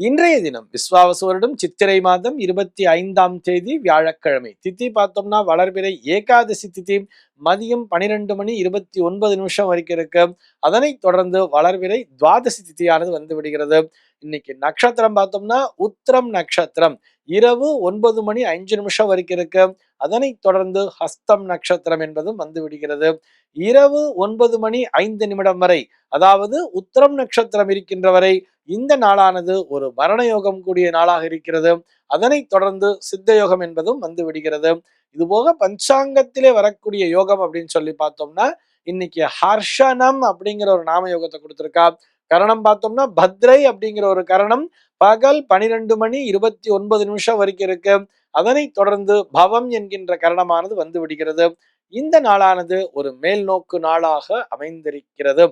இன்றைய தினம் விஸ்வாவச வருடம் சித்திரை மாதம் இருபத்தி ஐந்தாம் தேதி வியாழக்கிழமை. தித்தி பார்த்தோம்னா வளர்பிறை ஏகாதசி தித்தி மதியம் பனிரெண்டு மணி இருபத்தி ஒன்பது நிமிஷம் வரைக்கும் இருக்கு. அதனைத் தொடர்ந்து வளர்பிறை துவாதசி தித்தியானது வந்து விடுகிறது. இன்னைக்கு நட்சத்திரம் பார்த்தோம்னா உத்திரம் நட்சத்திரம். இரவு ஒன்பது மணி அஞ்சு நிமிஷம் வரைக்கும் இருக்கு. அதனைத் தொடர்ந்து ஹஸ்தம் நட்சத்திரம் என்பதும் வந்து விடுகிறது. இரவு ஒன்பது மணி ஐந்து நிமிடம் வரை அதாவது உத்திரம் நட்சத்திரம் இருக்கின்ற வரை இந்த நாளானது ஒரு மரண யோகம் கூடிய நாளாக இருக்கிறது. அதனைத் தொடர்ந்து சித்த யோகம் என்பதும் வந்து விடுகிறது. இது போக பஞ்சாங்கத்திலே வரக்கூடிய யோகம் அப்படின்னு சொல்லி பார்த்தோம்னா இன்னைக்கு ஹர்ஷனம் அப்படிங்கிற ஒரு நாம யோகத்தை கொடுத்துருக்கா. கரணம் பார்த்தோம்னா பத்ரை அப்படிங்கிற ஒரு கரணம் பகல் பனிரெண்டு மணி இருபத்தி ஒன்பது நிமிஷம் வரைக்கும் இருக்கு. அதனை தொடர்ந்து பவம் என்கின்ற கரணமானது வந்து விடுகிறது. இந்த நாளானது ஒரு மேல் நோக்கு நாளாக அமைந்திருக்கிறது.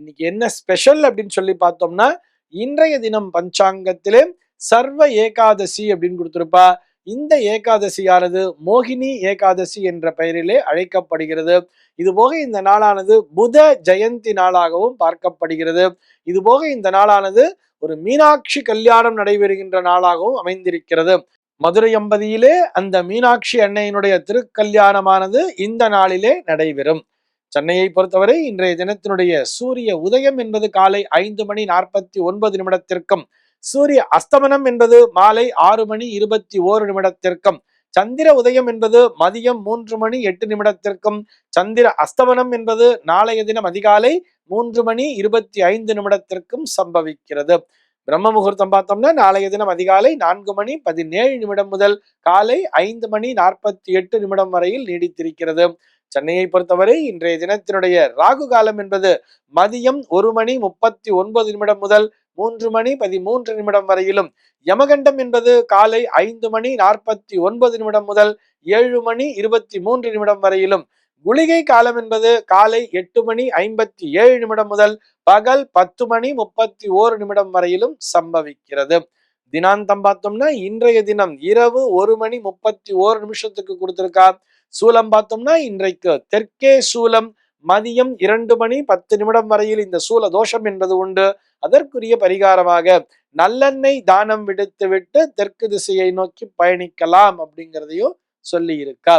இன்னைக்கு என்ன ஸ்பெஷல் அப்படின்னு சொல்லி பார்த்தோம்னா இன்றைய தினம் பஞ்சாங்கத்திலே சர்வ ஏகாதசி அப்படின்னு கொடுத்திருப்பா. இந்த ஏகாதசியானது மோகினி ஏகாதசி என்ற பெயரிலே அழைக்கப்படுகிறது. இது போக இந்த நாளானது புத ஜெயந்தி நாளாகவும் பார்க்கப்படுகிறது. இது போக இந்த நாளானது ஒரு மீனாட்சி கல்யாணம் நடைபெறுகின்ற நாளாகவும் அமைந்திருக்கிறது. மதுரை அம்பதியிலே அந்த மீனாட்சி அன்னையினுடைய திருக்கல்யாணமானது இந்த நாளிலே நடைபெறும். சென்னையை பொறுத்தவரை இன்றைய தினத்தினுடைய சூரிய உதயம் என்பது காலை ஐந்து மணி நாற்பத்தி ஒன்பது நிமிடத்திற்கும் சூரிய அஸ்தமனம் என்பது மாலை ஆறு மணி இருபத்தி ஓரு நிமிடத்திற்கும் சந்திர உதயம் என்பது மதியம் மூன்று மணி எட்டு நிமிடத்திற்கும் சந்திர அஸ்தமனம் என்பது நாளைய தினம் அதிகாலை மூன்று மணி இருபத்தி ஐந்து நிமிடத்திற்கும் சம்பவிக்கிறது. பிரம்ம முகூர்த்தம் பார்த்தோம்னா நாளைய தினம் அதிகாலை நான்கு மணி பதினேழு நிமிடம் முதல் காலை ஐந்து மணி நாற்பத்தி எட்டு நிமிடம் வரையில் நீடித்திருக்கிறது. சென்னையை பொறுத்தவரை இன்றைய தினத்தினுடைய ராகு காலம் என்பது மதியம் ஒரு மணி முப்பத்தி ஒன்பது நிமிடம் முதல் மூன்று மணி பதிமூன்று நிமிடம் வரையிலும். யமகண்டம் என்பது காலை ஐந்து மணி நாற்பத்தி ஒன்பது நிமிடம் முதல் ஏழு மணி இருபத்தி மூன்று நிமிடம் வரையிலும். குளிகை காலம் என்பது காலை எட்டு மணி ஐம்பத்தி ஏழு நிமிடம் முதல் பகல் பத்து மணி முப்பத்தி ஓரு நிமிடம் வரையிலும் சம்பவிக்கிறது. தினாந்தம் பார்த்தோம்னா இன்றைய தினம் இரவு ஒரு மணி முப்பத்தி ஓரு நிமிஷத்துக்கு கொடுத்திருக்கா சூலம் பார்த்தோம்னா இன்றைக்கு தெற்கே சூலம் மதியம் இரண்டு மணி பத்து நிமிடம் வரையில் இந்த சூல தோஷம் என்பது உண்டு. அதற்குரிய பரிகாரமாக நல்லெண்ணெய் தானம் விடுத்து விட்டு தெற்கு திசையை நோக்கி பயணிக்கலாம் அப்படிங்கிறதையும் சொல்லி இருக்கா